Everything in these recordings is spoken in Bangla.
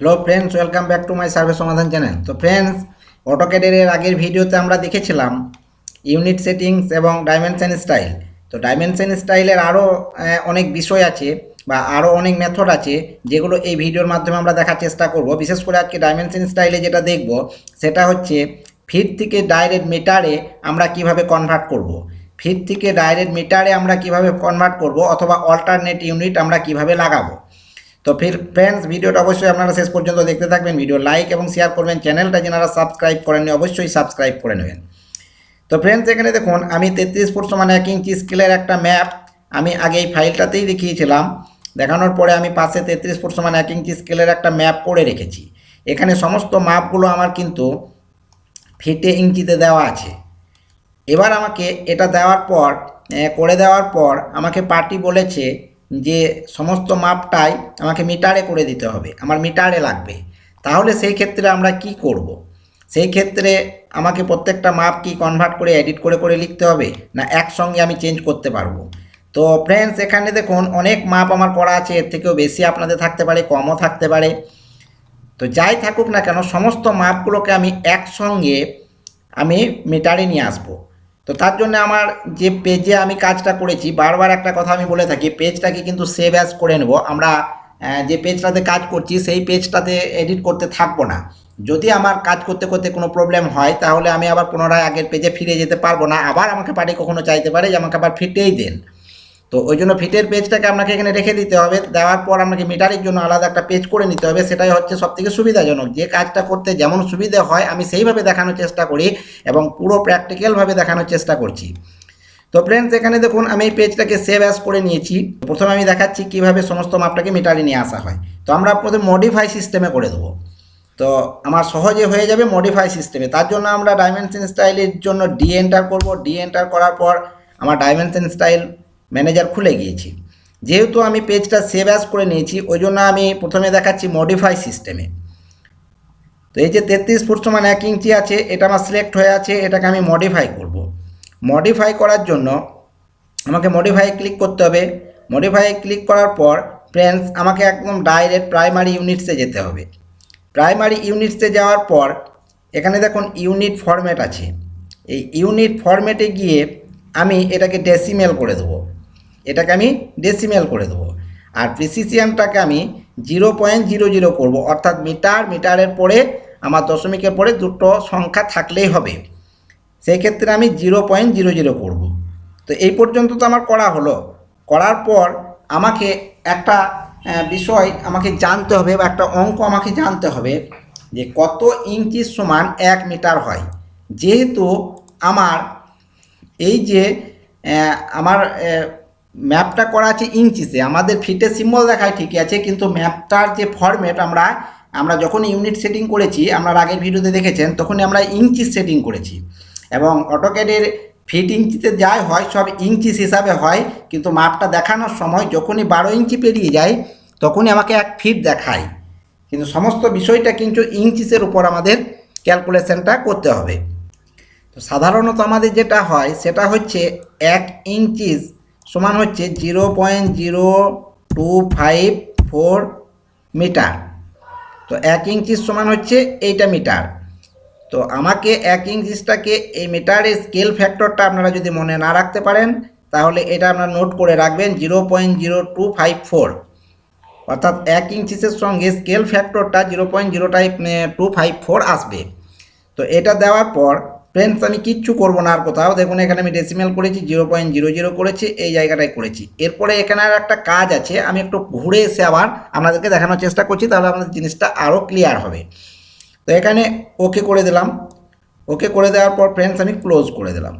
Hello friends welcome back to my survey সমাধান চ্যানেল তো ফ্রেন্ডস অটোক্যাডের এর আগের ভিডিওতে আমরা দেখেছিলাম ইউনিট সেটিংস এবং ডাইমেনশন স্টাইল তো ডাইমেনশন স্টাইলের আরও অনেক বিষয় আছে বা আরও অনেক মেথড আছে যেগুলো এই ভিডিওর মাধ্যমে আমরা দেখার চেষ্টা করব। বিশেষ করে আজকে ডাইমেনশন স্টাইলে যেটা দেখব, সেটা হচ্ছে ফিট থেকে ডাইরেক্ট মিটারে আমরা কীভাবে কনভার্ট করব। ফিট থেকে ডাইরেক্ট মিটারে আমরা কীভাবে কনভার্ট করব অথবা অল্টারনেট ইউনিট আমরা কীভাবে লাগাবো। তো ফির ফ্রেন্ডস ভিডিওটা অবশ্যই আপনারা শেষ পর্যন্ত দেখতে থাকবেন। ভিডিও লাইক এবং শেয়ার করবেন। চ্যানেলটা যারা সাবস্ক্রাইব করেননি, অবশ্যই সাবস্ক্রাইব করে নেবেন। তো ফ্রেন্ডস এখানে দেখুন, আমি তেত্রিশ ফুট সমান এক ইঞ্চি স্কেলের একটা ম্যাপ আমি আগে এই ফাইলটাতেই দেখিয়েছিলাম। দেখানোর পরে আমি পাশে তেত্রিশ ফুট সমান এক ইঞ্চি স্কেলের একটা ম্যাপ করে রেখেছি। এখানে সমস্ত মাপগুলো আমার কিন্তু ফিটে ইঞ্চিতে দেওয়া আছে। এবার আমাকে এটা দেওয়ার পর করে দেওয়ার পর আমাকে পার্টি বলেছে যে সমস্ত মাপটাই আমাকে মিটারে করে দিতে হবে, আমার মিটারে লাগবে। তাহলে সেই ক্ষেত্রে আমরা কি করব। সেই ক্ষেত্রে আমাকে প্রত্যেকটা মাপ কি কনভার্ট করে এডিট করে করে লিখতে হবে না একসঙ্গে আমি চেঞ্জ করতে পারব? তো ফ্রেন্ডস এখানে দেখুন অনেক মাপ আমার করা আছে, এর থেকেও বেশি আপনাদের থাকতে পারে, কমও থাকতে পারে। তো যাই থাকুক না কেন, সমস্ত মাপগুলোকে আমি একসঙ্গে আমি মিটারে নিয়ে আসব। তো তার জন্য আমার যে পেজে আমি কাজটা করেছি, বারবার একটা কথা আমি বলে থাকি, পেজটাকে কিন্তু সেভ অ্যাজ করে নেব। আমরা যে পেজটাতে কাজ করছি, সেই পেজটাতে এডিট করতে থাকব না। যদি আমার কাজ করতে করতে কোনো প্রবলেম হয়, তাহলে আমি আবার পুনরায় আগের পেজে ফিরে যেতে পারব না। আবার আমাকে পার্টি কখনো চাইতে পারে যে আমাকে আবার ফিরতেই দেন। তো ওই জন্য ফিটের পেজটাকে আপনাকে এখানে রেখে দিতে হবে। দেওয়ার পর আপনাকে মিটারের জন্য আলাদা একটা পেজ করে নিতে হবে। সেটাই হচ্ছে সবথেকে সুবিধাজনক। যে কাজটা করতে যেমন সুবিধা হয়, আমি সেইভাবে দেখানোর চেষ্টা করি এবং পুরো প্র্যাকটিক্যালভাবে দেখানোর চেষ্টা করছি। তো ফ্রেন্ডস এখানে দেখুন, আমি এই পেজটাকে সেভ অ্যাস করে নিয়েছি। প্রথমে আমি দেখাচ্ছি কীভাবে সমস্ত মাপটাকে মিটারে নিয়ে আসা হয়। তো আমরা প্রথমে মডিফাই সিস্টেমে করে দেবো। তো আমার সহজে হয়ে যাবে মডিফাই সিস্টেমে তার জন্য আমরা ডাইমেনশন স্টাইলের জন্য ডি এন্টার করব। ডি এন্টার করার পর আমার ডাইমেনশন স্টাইল ম্যানেজার খুলে গিয়েছি। যেহেতু আমি পেজটা সেভ অ্যাজ করে নিয়েছি ওই জন্য আমি প্রথমে দেখাচ্ছি মডিফাই সিস্টেমে তো এই যে তেত্রিশ ফুট সমান এক ইঞ্চি আছে, এটা আমার সিলেক্ট হয়ে আছে, এটাকে আমি মডিফাই করব। মডিফাই করার জন্য আমাকে মডিফাই ক্লিক করতে হবে। মডিফাই ক্লিক করার পর ফ্রেন্ডস আমাকে একদম ডাইরেক্ট প্রাইমারি ইউনিটসে যেতে হবে। প্রাইমারি ইউনিটসে যাওয়ার পর এখানে দেখুন ইউনিট ফরম্যাট আছে। এই ইউনিট ফরম্যাটে গিয়ে আমি এটাকে ডেসিমেল করে দেবো। এটাকে আমি ডেসিমেল করে দেবো। আর প্রিসিসিয়ানটাকে আমি জিরো পয়েন্ট জিরো জিরো করব। অর্থাৎ মিটার, মিটারের পরে, আমার দশমিকের পরে দুটো সংখ্যা থাকলেই হবে। সেই ক্ষেত্রে আমি জিরো পয়েন্ট জিরো জিরো করব। তো এই পর্যন্ত তো আমার করা হলো। করার পর আমাকে একটা বিষয় আমাকে জানতে হবে বা একটা অঙ্ক আমাকে জানতে হবে যে কত ইঞ্চি সমান এক মিটার হয়। যেহেতু আমার এই যে আমার ম্যাপটা করা আছে ইঞ্চিসে আমাদের ফিটে সিম্বল দেখায় ঠিকই আছে, কিন্তু ম্যাপটার যে ফরম্যাট আমরা আমরা যখন ইউনিট সেটিং করেছি আমরা আগের ভিডিওতে দেখেছেন, তখনই আমরা ইঞ্চি সেটিং করেছি। এবং অটোক্যাডের ফিট ইঞ্চিতে যাই হয়, সব ইঞ্চিস হিসাবে হয়, কিন্তু মাপটা দেখানোর সময় যখনই বারো ইঞ্চি পেরিয়ে যায়, তখনই আমাকে এক ফিট দেখায়। কিন্তু সমস্ত বিষয়টা কিন্তু ইঞ্চিসের উপর আমাদের ক্যালকুলেশনটা করতে হবে। তো সাধারণত আমাদের যেটা হয়, সেটা হচ্ছে এক ইঞ্চিস সমান হচ্ছে zero point zero two five four meter. তো এক ইঞ্চিস সমান হচ্ছে এইটা মিটার। তো আমাকে এক ইঞ্চিসটাকে এই মিটারের স্কেল ফ্যাক্টরটা আপনারা যদি মনে না রাখতে পারেন, তাহলে এটা আপনারা নোট করে রাখবেন zero point zero two five four. অর্থাৎ এক ইঞ্চিসের সঙ্গে scale ফ্যাক্টরটা zero point zero type two five four আসবে। তো এটা দেওয়ার পর ফ্রেন্ডস আমি কিচ্ছু করব না আর কোথাও। দেখুন, এখানে আমি ডেসিমেল করেছি জিরো পয়েন্ট জিরো জিরো করেছি, এই জায়গাটায় করেছি। এরপরে এখানে আর একটা কাজ আছে, আমি একটু ঘুরে এসে আবার আপনাদেরকে দেখানোর চেষ্টা করছি, তাহলে আপনাদের জিনিসটা আরও ক্লিয়ার হবে। তো এখানে ওকে করে দিলাম। ওকে করে দেওয়ার পর ফ্রেন্ডস আমি ক্লোজ করে দিলাম।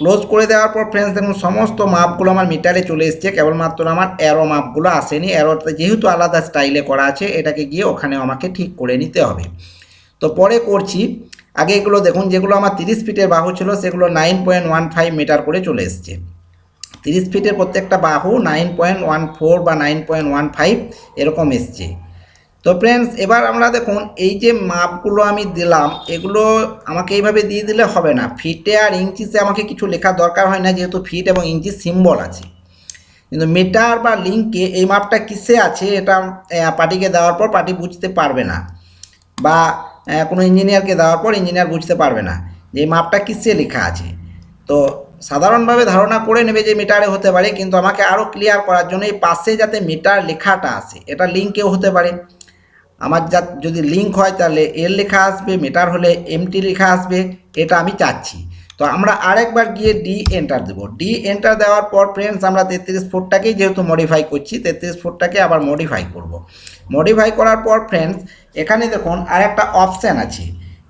ক্লোজ করে দেওয়ার পর ফ্রেন্ডস দেখুন, সমস্ত মাপগুলো আমার মিটারে চলে এসছে, কেবলমাত্র আমার অ্যারো মাপগুলো আসেনি। অ্যারোতে যেহেতু আলাদা স্টাইলে করা আছে, এটাকে গিয়ে ওখানে আমাকে ঠিক করে নিতে হবে। তো পরে করছি আগে এগুলো দেখুন, যেগুলো আমার তিরিশ ফিটের বাহু ছিল, সেগুলো nine point one five meter করে চলে এসছে। তিরিশ ফিটের প্রত্যেকটা বাহু নাইন পয়েন্ট ওয়ান ফোর বা নাইন পয়েন্ট ওয়ান ফাইভ এরকম এসছে। তো ফ্রেন্ডস এবার আমরা দেখুন, এই যে মাপগুলো আমি দিলাম, এগুলো আমাকে এইভাবে দিয়ে দিলে হবে না। ফিটে আর ইঞ্চিসে আমাকে কিছু লেখার দরকার হয় না, যেহেতু ফিট এবং ইঞ্চি সিম্বল আছে। কিন্তু মিটার বা লিঙ্কে এই মাপটা কিসে আছে, এটা পার্টিকে দেওয়ার পর পার্টি বুঝতে পারবে না। বা কোনো ইঞ্জিনিয়ারকে দেওয়ার পর ইঞ্জিনিয়ার বুঝতে পারবে না। যে মাপটা কিসে লেখা আছে? তো সাধারণভাবে ধারণা করে নেবে যে মিটারে হতে পারে, কিন্তু আমাকে আরও ক্লিয়ার করার জন্য এই পাশে যাতে মিটার লেখাটা আসে, এটা লিঙ্কেও হতে পারে। আমার যা, যদি লিঙ্ক হয় তাহলে এর লেখা আসবে, মিটার হলে এমটি লেখা আসবে, এটা আমি চাচ্ছি। তো আমরা আরেকবার গিয়ে ডি এন্টার দেবো। ডি এন্টার দেওয়ার পর ফ্রেন্ডস আমরা তেত্রিশ ফুটটাকেই যেহেতু মডিফাই করছি, তেত্রিশ ফুটটাকে আবার মডিফাই করব। মডিফাই করার পর ফ্রেন্ডস এখানে দেখুন আরেকটা অপশান আছে।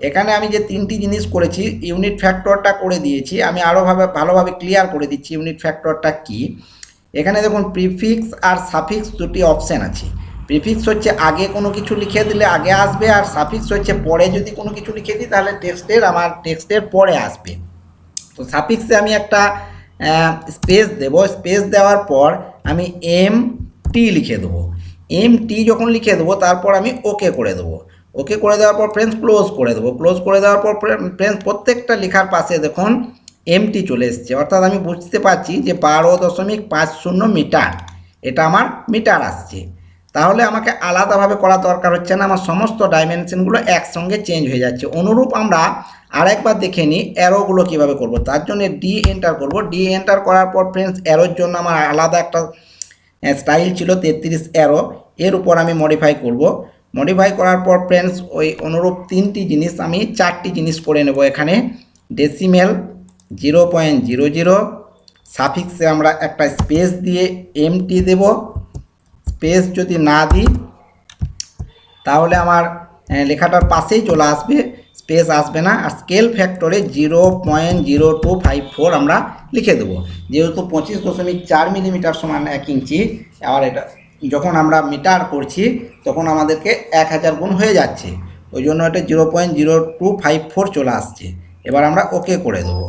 এখানে আমি যে তিনটি জিনিস করেছি ইউনিট ফ্যাক্টরটা করে দিয়েছি, আমি আরও ভাবে ভালোভাবে ক্লিয়ার করে দিচ্ছি ইউনিট ফ্যাক্টরটা কি। এখানে দেখুন প্রিফিক্স আর সাফিক্স দুটি অপশান আছে। প্রিফিক্স হচ্ছে আগে কোনো কিছু লিখে দিলে আগে আসবে, আর সাফিক্স হচ্ছে পরে যদি কোনো কিছু লিখে দিই, তাহলে টেক্সটের আমার টেক্সটের পরে আসবে। তো সাফিক্সে আমি একটা স্পেস দেব। স্পেস দেওয়ার পর আমি এম টি লিখে দেবো। এম টি যখন লিখে দেবো, তারপর আমি ওকে করে দেবো। ওকে করে দেওয়ার পর ফ্রেন্ডস ক্লোজ করে দেবো। ক্লোজ করে দেওয়ার পর ফ্রেন্ডস প্রত্যেকটা লেখার পাশে দেখুন এমটি চলে এসছে। অর্থাৎ আমি বুঝতে পারছি যে বারো দশমিক পাঁচ শূন্য মিটার, এটা আমার মিটার আসছে। তাহলে আমাকে আলাদাভাবে করা দরকার হচ্ছে না, আমার সমস্ত ডাইমেনশনগুলো একসঙ্গে চেঞ্জ হয়ে যাচ্ছে। অনুরূপ আমরা আরেকবার দেখে নিই অ্যারোগুলো কীভাবে করব। তার জন্য ডি এন্টার করব। ডি এন্টার করার পর ফ্রেন্ডস অ্যারোর জন্য আমার আলাদা একটা স্টাইল ছিল তেত্রিশ অ্যারো এর উপর আমি মডিফাই করব। মডিফাই করার পর ফ্রেন্ডস ওই অনুরূপ তিনটি জিনিস আমি চারটি জিনিস করে নেব এখানে। Decimal zero point zero zero সাফিক্সে আমরা একটা স্পেস দিয়ে এমটি দেব। স্পেস যদি না দিই, তাহলে আমার লেখাটার পাশেই চলে আসবে। স্পেস আসবে না আর scale ফ্যাক্টরে zero point zero two five four আমরা লিখে দেবো। যেহেতু পঁচিশ দশমিক চার মিলিমিটার সমান এক ইঞ্চি আর এটা যখন আমরা মিটার করছি, তখন আমাদেরকে এক হাজার গুণ হয়ে যাচ্ছে। ওই জন্য এটা zero point zero two five four চলে আসছে। এবার আমরা ওকে করে দেবো।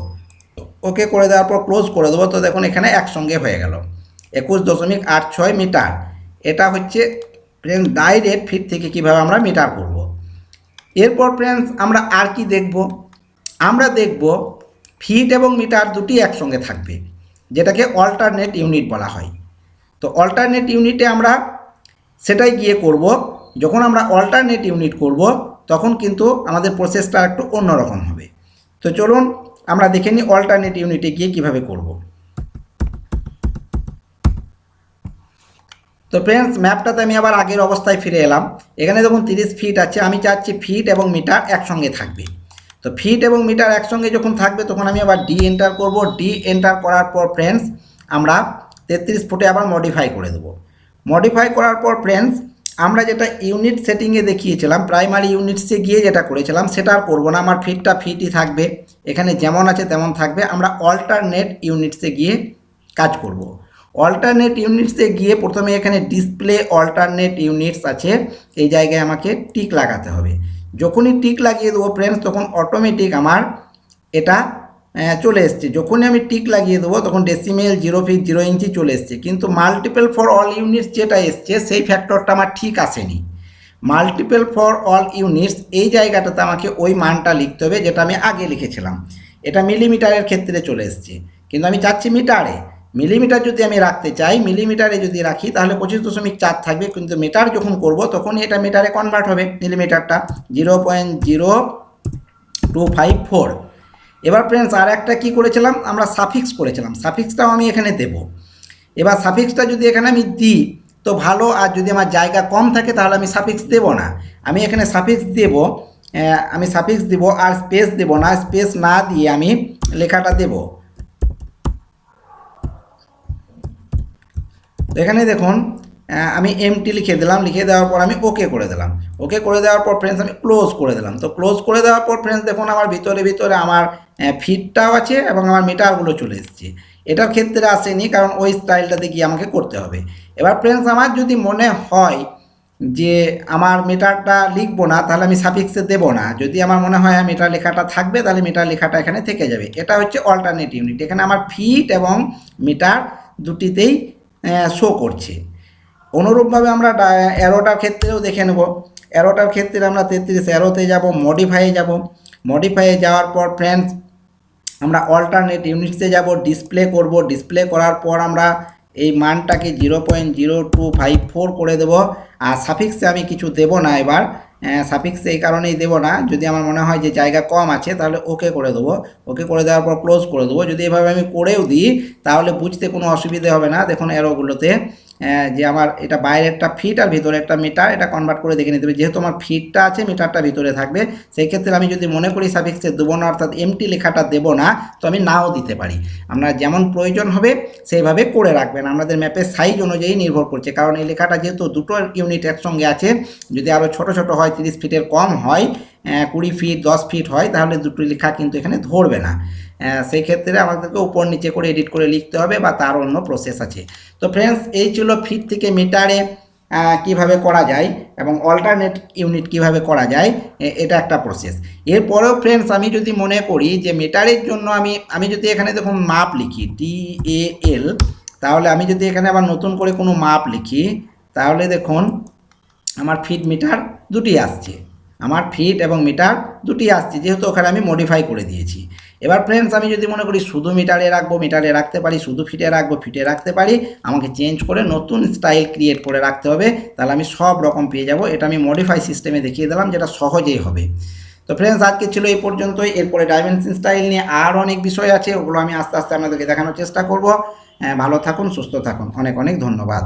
ওকে করে দেওয়ার পর ক্লোজ করে দেবো। তো দেখুন এখানে একসঙ্গে হয়ে গেল। একুশ দশমিক আট ছয় মিটার এটা হচ্ছে ডাইরেক্ট ফিট থেকে কীভাবে আমরা মিটার করব। এরপর ফ্রেন্ডস আমরা আর কি দেখব? আমরা দেখব ফিট এবং মিটার দুটি একসঙ্গে থাকবে, যেটাকে অল্টারনেট ইউনিট বলা হয়। তো অল্টারনেট ইউনিটে আমরা সেটাই গিয়ে করব, যখন আমরা অল্টারনেট ইউনিট করব, তখন কিন্তু আমাদের প্রসেসটা একটু অন্যরকম হবে। তো চলুন, আমরা দেখে নিই অল্টারনেট ইউনিটে গিয়ে কীভাবে করব। তো ফ্রেন্ডস ম্যাপটাতে আমি আবার আগের অবস্থায় ফিরে এলাম। এখানে দেখুন তিরিশ ফিট আছে, আমি চাচ্ছি ফিট এবং মিটার একসঙ্গে থাকবে। তো ফিট এবং মিটার একসঙ্গে যখন থাকবে, তখন আমি আবার ডি এন্টার করব। ডি এন্টার করার পর ফ্রেন্ডস আমরা তেত্রিশ ফুটে আবার মডিফাই করে দেবো। মডিফাই করার পর ফ্রেন্ডস আমরা যেটা ইউনিট সেটিংয়ে দেখিয়েছিলাম প্রাইমারি ইউনিটসে গিয়ে যেটা করেছিলাম, সেটা আর করব না। আমার ফিটটা ফিটই থাকবে। এখানে যেমন আছে তেমন থাকবে। আমরা অল্টারনেট ইউনিটসে গিয়ে কাজ করব। অল্টারনেট ইউনিটসে গিয়ে প্রথমে এখানে ডিসপ্লে অল্টারনেট ইউনিটস আছে। এই জায়গায় আমাকে টিক লাগাতে হবে। যখনই টিক লাগিয়ে দেবো ফ্রেন্ডস তখন অটোমেটিক আমার এটা চলে এসছে। যখনই আমি টিক লাগিয়ে দেবো, তখন decimal zero feet zero inch চলে এসছে। কিন্তু মাল্টিপল ফর অল ইউনিটস যেটা এসছে, সেই ফ্যাক্টরটা আমার ঠিক আসেনি। মাল্টিপল ফর অল ইউনিটস এই জায়গাটাতে আমাকে ওই মানটা লিখতে হবে, যেটা আমি আগে লিখেছিলাম। এটা মিলিমিটারের ক্ষেত্রে চলে এসছে। কিন্তু আমি চাচ্ছি মিটারে মিলিমিটার যদি আমি রাখতে চাই, মিলিমিটারে যদি রাখি, তাহলে পঁচিশ দশমিক চার থাকবে। কিন্তু মিটার যখন করব, তখনই এটা মিটারে কনভার্ট হবে মিলিমিটারটা। Zero point zero two five four এবার ফ্রেন্ডস আর একটা কী করেছিলাম? আমরা সাফিক্স করেছিলাম। সাফিক্সটাও আমি এখানে দেব। এবার সাফিক্সটা যদি এখানে আমি দিই, তো ভালো। আর যদি আমার জায়গা কম থাকে, তাহলে আমি সাফিক্স দেব না। আমি এখানে সাফিক্স দেব আমি সাফিক্স দেব, আর স্পেস দেব না। স্পেস না দিয়ে আমি লেখাটা দেব। এখানে দেখুন আমি এমটি লিখে দিলাম লিখে দেওয়ার পর আমি ওকে করে দিলাম। ওকে করে দেওয়ার পর ফ্রেন্ডস আমি ক্লোজ করে দিলাম। তো ক্লোজ করে দেওয়ার পর ফ্রেন্ডস দেখুন, আমার ভিতরে ভিতরে আমার ফিটটাও আছে এবং আমার মিটারগুলো চলে এসেছে। এটার ক্ষেত্রে আসেনি, কারণ ওই স্টাইলটাতে গিয়ে আমাকে করতে হবে। এবার ফ্রেন্ডস আমার যদি মনে হয় যে আমার মিটারটা লিখব না, তাহলে আমি সাফিক্সে দেবো না। যদি আমার মনে হয় মিটার লেখাটা থাকবে, তাহলে মিটার লেখাটা এখানে থেকে যাবে। এটা হচ্ছে অল্টারনেট ইউনিট এখানে আমার ফিট এবং মিটার দুটিতেই শো করছে। অনুরূপভাবে আমরা অ্যারোটার ক্ষেত্রেও দেখে নেব। অ্যারোটার ক্ষেত্রে আমরা তেত্রিশ অ্যারোতে যাব মডিফাইয়ে যাব। মডিফাইয়ে যাওয়ার পর ফ্রেন্ডস আমরা অল্টারনেট ইউনিটসে যাব ডিসপ্লে করব। ডিসপ্লে করার পর আমরা এই মানটাকে zero point zero two five four করে দেবো। আর সাফিক্সে আমি কিছু দেবো না এবার। সাফিক্সে এই কারণেই দেবো না। যদি আমার মনে হয় যে জায়গা কম আছে, তাহলে ওকে করে দেবো। ওকে করে দেওয়ার পর ক্লোজ করে দেবো। যদি এভাবে আমি করেও দিই, তাহলে বুঝতে কোনো অসুবিধে হবে না। দেখুন এরোগুলোতে যে আমার এটা বাইরে একটা ফিট আর ভিতরে একটা মিটার এটা কনভার্ট করে দেখে নিতে হবে। যেহেতু আমার ফিটটা আছে মিটারটা ভিতরে থাকবে সেই ক্ষেত্রে আমি যদি মনে করি সাফিক্সে দেবো না অর্থাৎ এমটি লেখাটা দেবো না, তো আমি নাও দিতে পারি। আপনার যেমন প্রয়োজন হবে, সেইভাবে করে রাখবেন। আমাদের ম্যাপের সাইজ অনুযায়ী নির্ভর করছে, কারণ এই লেখাটা যেহেতু দুটো ইউনিট একসঙ্গে আছে, যদি আরও ছোট ছোট হয়, তিরিশ ফিটের কম হয় কুড়ি ফিট দশ ফিট হয়, তাহলে দুটো লেখা কিন্তু এখানে ধরবে না। সেই ক্ষেত্রে আমাদেরকে উপর নিচে করে এডিট করে লিখতে হবে বা তার অন্য প্রসেস আছে। তো ফ্রেন্ডস এই ছিল ফিট থেকে মিটারে কীভাবে করা যায় এবং অল্টারনেট ইউনিট কীভাবে করা যায় এটা একটা প্রসেস এরপরেও ফ্রেন্ডস আমি যদি মনে করি যে মিটারের জন্য আমি আমি যদি এখানে দেখুন মাপ লিখি ডি এ এল তাহলে আমি যদি এখানে আবার নতুন করে কোনো মাপ লিখি, তাহলে দেখুন আমার ফিট মিটার দুটি আসছে। আমার ফিট এবং মিটার দুটি আসছে, যেহেতু ওখানে আমি মডিফাই করে দিয়েছি। এবার ফ্রেন্ডস আমি যদি মনে করি শুধু মিটারে রাখব মিটারে রাখতে পারি, শুধু ফিটে রাখব ফিটে রাখতে পারি, আমাকে চেঞ্জ করে নতুন স্টাইল ক্রিয়েট করে রাখতে হবে, তাহলে আমি সব রকম পেয়ে যাব। এটা আমি মডিফাই সিস্টেমে দেখিয়ে দিলাম, যেটা সহজেই হবে। তো ফ্রেন্ডস আজকে ছিল এই পর্যন্তই। এরপরে ডাইমেনশন স্টাইল নিয়ে আর অনেক বিষয় আছে, ওগুলো আমি আস্তে আস্তে আপনাদেরকে দেখানোর চেষ্টা করব। ভালো থাকুন, সুস্থ থাকুন। অনেক অনেক ধন্যবাদ।